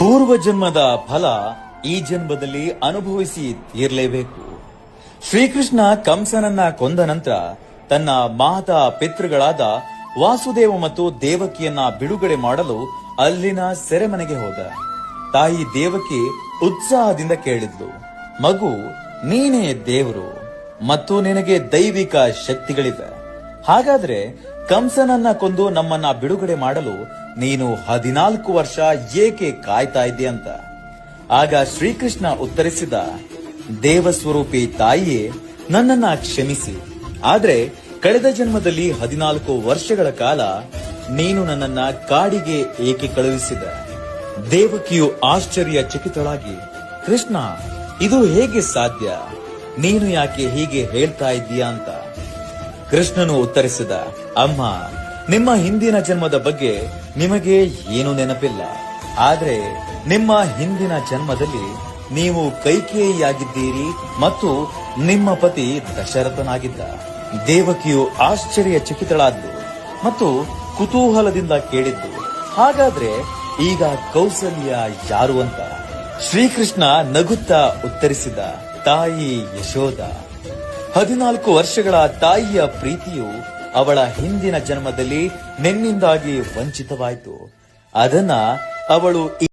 ಪೂರ್ವ ಜನ್ಮದ ಫಲ ಈ ಜನ್ಮದಲ್ಲಿ ಅನುಭವಿಸಿ ತೀರ್ಲೇಬೇಕು. ಶ್ರೀಕೃಷ್ಣ ಕಂಸನನ್ನ ಕೊಂದ ನಂತರ ತನ್ನ ಮಾತಾ ಪಿತೃಗಳಾದ ವಾಸುದೇವ ಮತ್ತು ದೇವಕಿಯನ್ನ ಬಿಡುಗಡೆ ಮಾಡಲು ಅಲ್ಲಿನ ಸೆರೆಮನೆಗೆ ಹೋದ. ತಾಯಿ ದೇವಕಿ ಉತ್ಸಾಹದಿಂದ ಕೇಳಿದ್ಲು, ಮಗು, ನೀನೇ ದೇವರು ಮತ್ತು ನಿನಗೆ ದೈವಿಕ ಶಕ್ತಿಗಳಿವೆ. ಹಾಗಾದ್ರೆ ಕಂಸನನ್ನ ಕೊಂದು ನಮ್ಮನ್ನ ಬಿಡುಗಡೆ ಮಾಡಲು ನೀನು ಹದಿನಾಲ್ಕು ವರ್ಷ ಏಕೆ ಕಾಯ್ತಾ ಇದ್ದೀಯಂತ ಆಗ ಶ್ರೀಕೃಷ್ಣ ಉತ್ತರಿಸಿದ, ದೇವಸ್ವರೂಪಿ ತಾಯಿಯೇ, ನನ್ನನ್ನ ಕ್ಷಮಿಸಿ. ಆದ್ರೆ ಕಳೆದ ಜನ್ಮದಲ್ಲಿ ಹದಿನಾಲ್ಕು ವರ್ಷಗಳ ಕಾಲ ನೀನು ನನ್ನನ್ನ ಕಾಡಿಗೆ ಏಕೆ ಕಳುಹಿಸಿದ? ದೇವಕಿಯು ಆಶ್ಚರ್ಯ ಚಕಿತಳಾಗಿ ಕೃಷ್ಣ, ಇದು ಹೇಗೆ ಸಾಧ್ಯ? ನೀನು ಯಾಕೆ ಹೀಗೆ ಹೇಳ್ತಾ ಇದ್ದೀಯಾ ಅಂತ? ಕೃಷ್ಣನು ಉತ್ತರಿಸಿದ, ಅಮ್ಮ ನಿಮ್ಮ ಹಿಂದಿನ ಜನ್ಮದ ಬಗ್ಗೆ ನಿಮಗೆ ಏನು ನೆನಪಿಲ್ಲ. ಆದರೆ ನಿಮ್ಮ ಹಿಂದಿನ ಜನ್ಮದಲ್ಲಿ ನೀವು ಕೈಕೇಯಿಯಾಗಿದ್ದೀರಿ ಮತ್ತು ನಿಮ್ಮ ಪತಿ ದಶರಥನಾಗಿದ್ದ. ದೇವಕಿಯು ಆಶ್ಚರ್ಯ ಚಕಿತಳಾದ್ಲು ಮತ್ತು ಕುತೂಹಲದಿಂದ ಕೇಳಿದ್ದು, ಹಾಗಾದ್ರೆ ಈಗ ಕೌಸಲ್ಯ ಯಾರು ಅಂತ? ಶ್ರೀಕೃಷ್ಣ ನಗುತ್ತಾ ಉತ್ತರಿಸಿದ ತಾಯಿ ಯಶೋಧ. ಹದಿನಾಲ್ಕು ವರ್ಷಗಳ ತಾಯಿಯ ಪ್ರೀತಿಯು ಅವಳ ಹಿಂದಿನ ಜನ್ಮದಲ್ಲಿ ನಿನ್ನಿಂದಾಗಿ ವಂಚಿತವಾಯಿತು. ಅದನ್ನ ಅವಳು